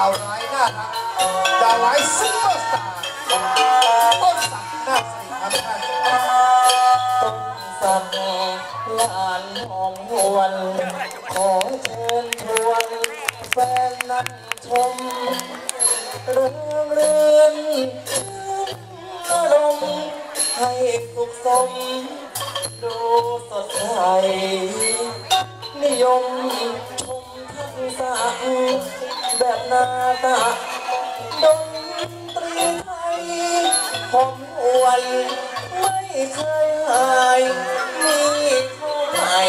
าวร้ายน่ารักดาวร้ายซุปเปอร์สตาร์ต้นสักดิ์นาคสิริครับท่านต้นสักลานหอมหวนขอเชิญชวนแฟนนั่งชมเรื่องเรือนชื่นอารมณ์ให้สุขสม ดูสดใสนิยมชมทักษะ นาตะดนตรีไทยหอมหวนไม่เคยหายมีเข้าใหม่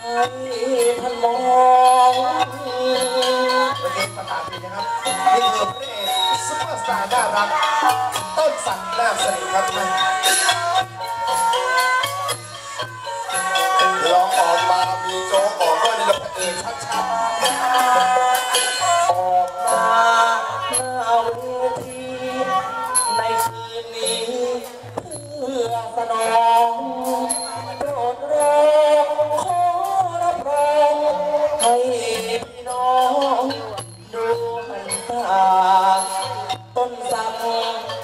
ให้ท่านมองวันนี้ประกาศดีนะครับนี่คือพระเอกซุปเปอร์สตาร์น่ารักต้นสักดิ์นาคสิริครับท่าน นคืนนี้เพื่อสนองโปรดรองขอรับรองให้พี่น้องดูหันตาต้นสัก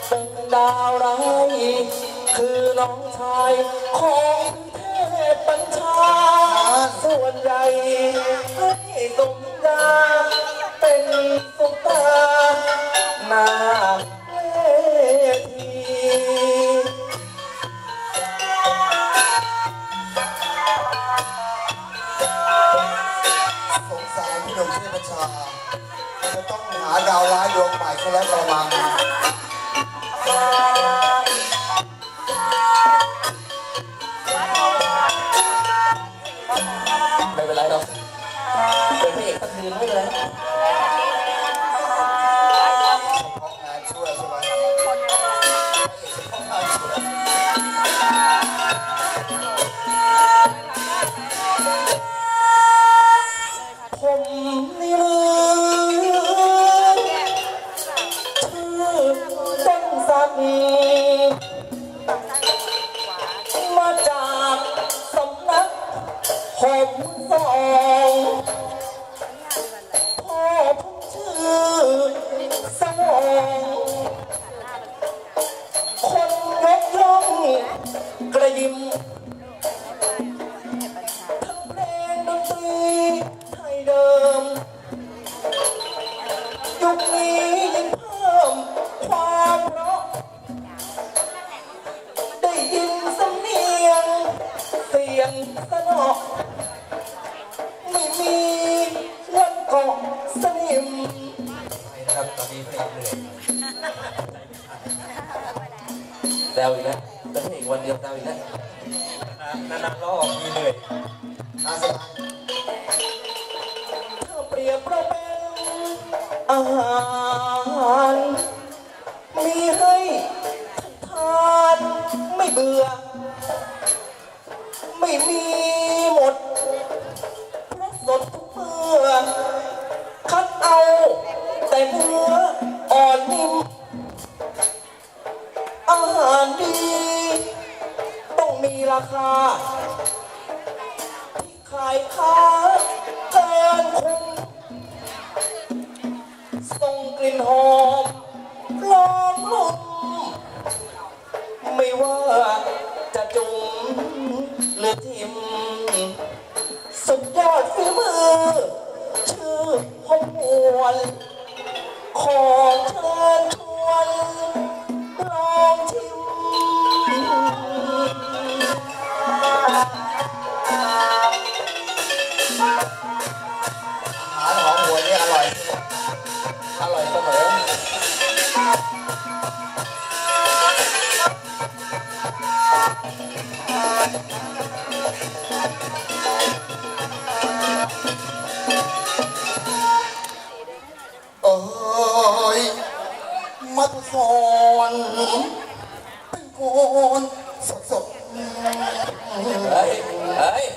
เป็นดาวร้ายคือน้องชายของเทพปัญชา ส่วนใหญ่ให้สมดาเป็นสุตาหน้า ดาวร้ายดวงใหม่ซะแล้วกระมัง ผมสองพ่อผมชื่อสมองคนยกย่องกระยิมทั้งเพลงดนตรีไทยเดิม ตอนนี้พระเอกเหนื่อยแซวอีกแล้วเป็นพระเอกวันเดียวแซวอีกแล้วนานๆรอบมีเหนื่อยอาสนะถ้าเปรียบเราเป็นอาหารมีให้ทานไม่เบื่อ ราคาที่ขายค้าเกินคุ้มส่งกลิ่นหอมลองลุ่มไม่ว่าจะจุ่มหรือทิมสุดยอดฝีมือ ชื่อหอมหวนขอเชิญชวนลองชิม มัทุสอนเป็นคนสดสดเฮ้ยเฮ้ยๆ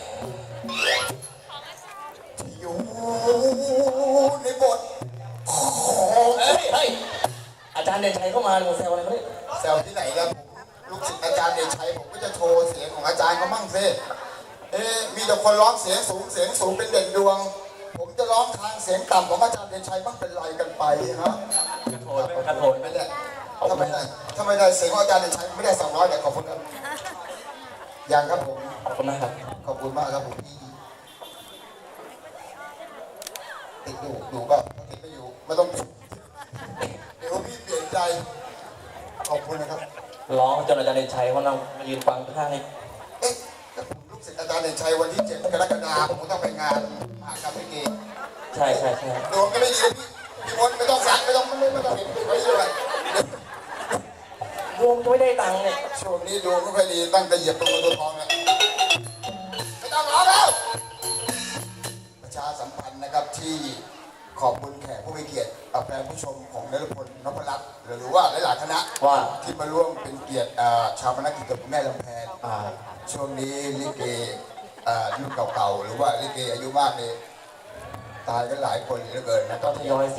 ที่อยู่ในบทของเฮ้ยเฮ้ยอาจารย์เด่นชัยเข้ามาเลยแซวอะไรเขาเนี่ยแซวที่ไหนแล้วผมลูกศิษย์อาจารย์เดชชัยผมก็จะโชว์เสียงของอาจารย์เขามั่งสิเอ๊ะมีแต่คนร้องเสียงสูงเสียงสูงเป็นเด่นดวง ผมจะร้องทางเสียงต่ำของอาจารย์เดชชัยบ้างเป็นไรกันไปฮะกระโถนกระโถนไม่ได้ถ้าไม่ได้ถ้าไม่ได้เสียงของอาจารย์เดชชัยไม่ได้สองร้อยแต่ขอบคุณครับยังครับผมขอบคุณมากครับขอบคุณมากครับผมพี่ติดอยู่อยู่ก็ติดไม่อยู่ไม่ต้องติดเดี๋ยวพี่เปลี่ยนใจขอบคุณนะครับร้องจนอาจารย์เดชชัยเขานั่งมายืนฟังข้างนี้เอ๊ะแต่ผมลูกศิษย์อาจารย์เด่นชัยวันที่เจ็ดกรกฎาคมผมต้องไปงานม หากรรมลิเกใช่ใช่ใช่ดวงก็ไม่ดีพี่พี่มดไม่ต้องสั่งไม่ต้องไม่ไม่ต้องเห็นไว้เลยรวมก็ไม่ได้ตังค์เนี่ยช่วงนี้ดวงไม่ค่อยดีตั้งแต่เหยียบตรงตัวทองเนี่ยไม่ต้องร้องแล้ว ประชาสัมพันธ์นะครับที่ขอบคุณแขกผู้มีเกียรติแฟนผู้ชมของนรพลนพรัตน์หรือว่าหลายๆคณะว่าที่มาร่วมเป็นเกียรติอ่าชาวพนักกิจกับคุณแม่ลำแพนอ่าช่วงนี้ลิเก อายุเก่าๆ หรือว่าลิเกอายุมากนี่ตายกันหลายคนเหลือเกินนะ ก็ทยอยเสีย